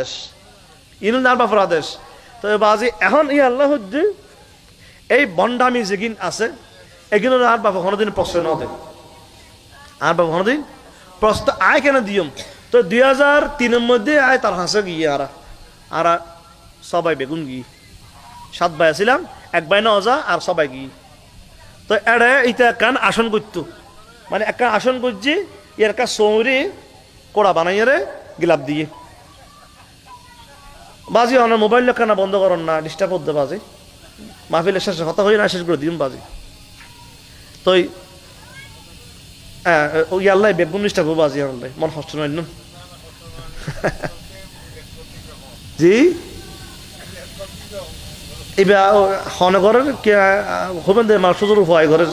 দেশ। ইনুল নার বাফর আদেশ তো বাজি, এখন ই আল্লাহ এই বন্ডামি যেগিন আছে এগুলো আর বাবা কোনোদিন প্রশ্ন ন দেয় আর বাবা কোনোদিন প্রশ্ন আয় কেন দিয়ম? তো দুই হাজার তিনের মধ্যে আয় তার হাসে গিয়ে আর। আর সবাই বেগুন গিয়ে। সাত ভাই আছিলাম, এক ভাই না অজা আর সবাই গিয়ে। তো এড়ে এটা কান আসন করতো মানে একটা আসন করছি এর একটা সৌরি কোড়া বানাইয়ে রে গিলাপ দিয়ে। বাজি আমার মোবাইল লেখানা বন্ধ করন না ডিস্টার্ব হতে বাজি। মাহফিলের শেষে হতা হয়ে না শেষ করে দিন বাজি। তো ওই হ্যাঁ, আল্লাহ বেগুন ডিস্টার্ব বাজি আল্লাহ মন হস্ত নয় না? জি? এবার হনগরের কে হবেন দে মার সুযোগ হয় ঘরের।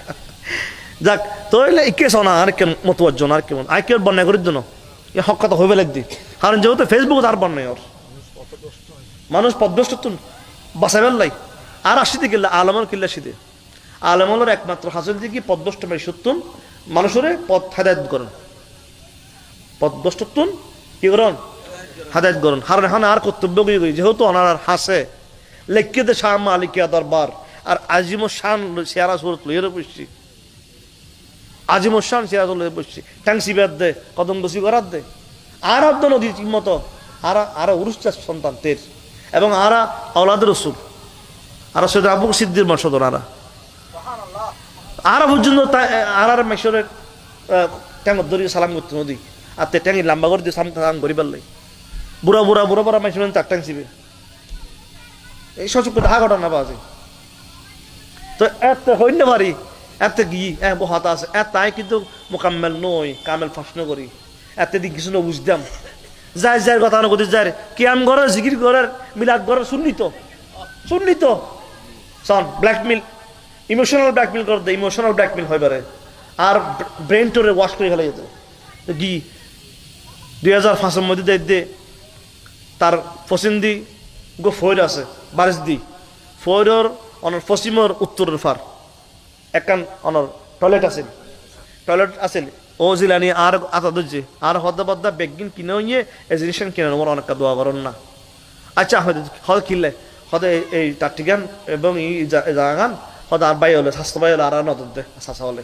যাক তো এলে ইকে শোনা আর কেন মতোয়ার আর কেমন? আই কেউ বন্যা করির জন্য এ হক কথা হইবে লাগদি কারণ যেহেতু ফেসবুক আর বন্যায় ওর। মানুষ পদ্মষ্ট তুন বাঁচাবেন লাই। আর আসিতে গেলে আলমল কিল্লা সিদে আলমলের একমাত্র হাসিল দিকে পদ্মষ্ট মেরে সত্যুন মানুষের পথ হেদায়ত করেন। পদ্মষ্টতুন কি করেন? হাদায়ত করেন। হার হান আর কর্তব্য কি করি? যেহেতু আর হাসে। লেখকে দে শাহ মালিকিয়া দরবার। আর আজিম শান শেয়ারা সুরত লইয়ের বসছি। আজিম শান শেয়ারা লইয়ে বসছি। ট্যাংসি বেদ দে, কদম বসি করার দে। আর আব্দ নদী মতো, আর আর উরুস্তার সন্তান তের। এবং আরা আওলাদের রসুল। আর সৈয়দ আবু সিদ্দির মর্ষদন আরা। আর পর্যন্ত আর আর মেশরের ট্যাঙ্গত ধরিয়ে সালাম করতে নদী। আর তে ট্যাঙ্গি লাম্বা করে দিয়ে সালাম করি পারলাই বুড়া বুড়া বুড়া বুড়া মেশরেন চার ট্যাং ছিবে। এই সচক হা ঘটনা বাজে। তো এত হইন পারি এত গি এ বহাতা আছে, এ তাই কিন্তু মোকাম্মেল নই, কামেল প্রশ্ন করি এত দিক কিছু না বুঝতাম। যাই যাই কথা না কতি যাই কিয়াম ঘরের, জিকির ঘরের, মিলাদ ঘরের শুননি তো শুননি তো শোন ব্ল্যাকমেল ইমোশনাল ব্ল্যাকমেল করে দেয় ইমোশনাল ব্ল্যাকমেল হয় পারে। আর ব্রেন টোরে ওয়াশ করে ফেলে যেতে কি দুই হাজার পাঁচের মধ্যে দেখ দে। তার ফসিন্দি গো ফৈর আছে, বারিশ দি ফৈরর অনর পশ্চিমর উত্তরের ফার। একান অনর টয়লেট আছে। টয়লেট আছে। ও জিলানি, আর আতা দজ্জে আর হদ্দা বদ্দা বেগিন কিনে ইয়ে এজিনিশন কিনে নেবার অনেক দোয়া করেন না। আচ্ছা হদ কিনলে হদে এই তার ঠিকান এবং এই জাগান, হদে আর বাই হলে স্বাস্থ্য বাই হলে আর নজর দে চাষা হলে।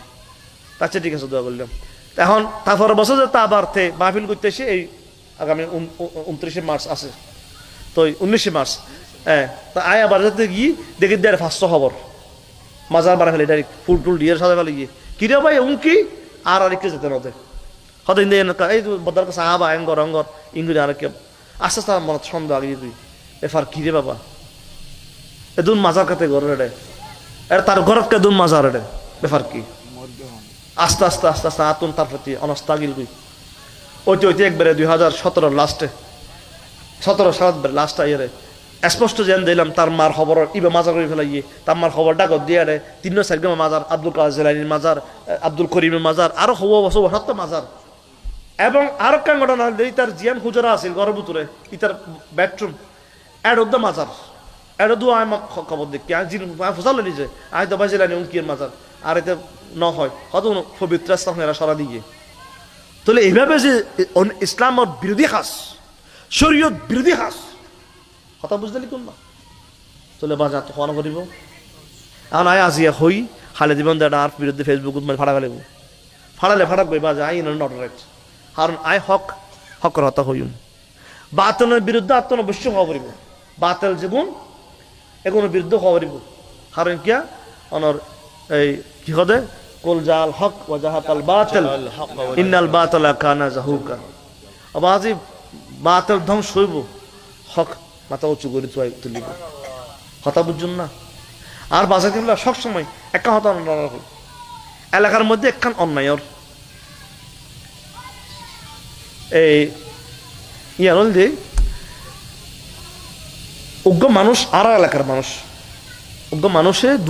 আচ্ছা ঠিক আছে, দোয়া করলাম এখন তারপর বছর যে তা আবার মাহফিল করতে এসে এই আগামী উনত্রিশে মার্চ আছে। তো উনিশে মার্চ হ্যাঁ তা আয় আবার যাতে গিয়ে দেখি দেয় ফার্স্ট খবর। মাজার বানা ফেলে, ডাইরেক্ট ফুল টুল দিয়ে সাজা ফেলে গিয়ে কিরে ভাই উমকি আর আর একটু যেতে নদে হয়তো ইন্দে এই বদার কাছে আবা এঙ্গর অঙ্গর ইংরেজি আর কেউ আস্তে আস্তে মনে সন্দেহ আগে তুই এফার কিরে বাবা এ দুন মাজার কাতে ঘরের রে এর তার ঘরত কে দুন মাজার রে ব্যাপার কি আস্তে আস্তে আস্তে আস্তে আতুন তার প্রতি অনস্তা গিল গুই ওইতে ওইতে একবারে দুই হাজার সতেরো লাস্টে সতেরো সাত লাস্ট আইয়ারে স্পষ্ট যেন দিলাম, তার মার খবর ইবে মাজার করে ফেলাই তার মার খবর ডাকত দিয়ে রে, তিন সাইগমা মাজার, আব্দুল কাজ জেলানির মাজার, আব্দুল করিমের মাজার, আরও হব বছর সত্য মাজার। এবং আরও কান ঘটনা তার জিয়ান হুজরা আছিল ঘরের ভিতরে ইতার বেডরুম এড দ্য মাজার। এড দু আয় খবর দেখি আয় জিন ফুসাল নিজে আয় দবা জেলানি উনকির মাজার, আর এতে ন হয় কত পবিত্র স্থান এরা সারা দিয়ে তাহলে এইভাবে যে ইসলামের বিরোধী হাস শরীয়ত বিরোধী হাস কথা বুঝতে কোন না। তাহলে বাজা তো খাওয়ানো করিব। এখন আয় আজিয়া হই হালে দিবেন দাদা আর বিরুদ্ধে ফেসবুক মানে ফাড়া ফেলিব ফাড়ালে ফাড়া কই বাজা আই নট রাইট কারণ আই হক, হকর হতা হইম বাতনের বিরুদ্ধে আত্মন অবশ্যই হওয়া পড়িব বাতেল যেগুন এগুলোর বিরুদ্ধে হওয়া পড়িব কারণ কিয়া অনর এই কি হদে কুল জাল হক ও জাহাতাল বাতিল। ইন্নাল বাতলা কানা জাহুকা। আবাজি বাতিল ধ্বংস হইব। হক মাথা উঁচু করে তুই তুলিব কথা বুঝুন না। আর বাজার কিনলে সবসময় একখান হতা অন্যায় এলাকার মধ্যে একখান অন্যায় ওর। এই ইয়ার হল যে, উগ্র মানুষ আর এলাকার মানুষ। উগ্র মানুষে দু